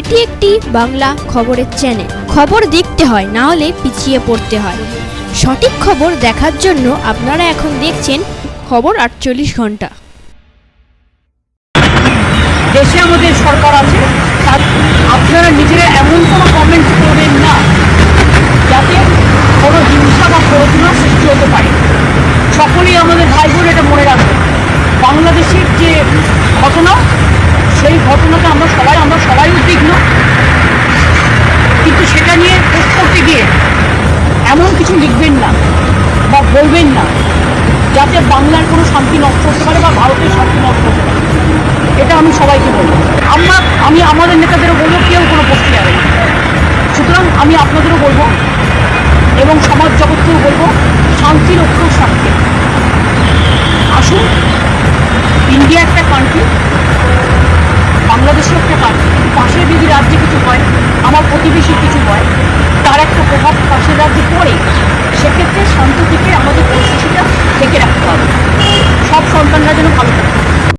এটি একটি বাংলা খবরের চ্যানেল খবর দেখতে হয়, না হলে পিছিয়ে পড়তে হয়। সঠিক খবর দেখার জন্য আপনারা এখন দেখছেন খবর আটচল্লিশ ঘণ্টা। দেশে আমাদের সরকার আছে আপনারা নিজেরা এমন কোনো কমেন্ট করবেন না, যাতে কোনো হিংসা বা প্ররোচনা সৃষ্টি হতে পারে। সকলেই আমাদের ভাই বোন এটা মনে রাখবেন বাংলাদেশের যে ঘটনা, সেই ঘটনাটা আমরা সবাই আমরা সবাই উদ্বিগ্ন। লিখবেন না বা বলবেন না, যাতে বাংলার কোনো শান্তি নষ্ট হতে পারে বা ভারতের শান্তি নষ্ট হতে পারে। এটা আমি সবাইকে বলব। আমরা, আমি আমাদের নেতাদেরও বলব, কেউ কোনো পোস্টে যাবে না। সুতরাং আমি আপনাদেরও বলব এবং সমাজ জগৎকেও বলব, শান্তি রক্ষার স্বার্থে। আসুন, ইন্ডিয়া একটা কান্ট্রি বাংলাদেশও একটা কান্ট্রি পাশের যদি রাজ্যে কিছু হয়, আমার প্রতিবেশী কিছু হয় যদি করে সেক্ষেত্রে সন্ততিকে আমাদের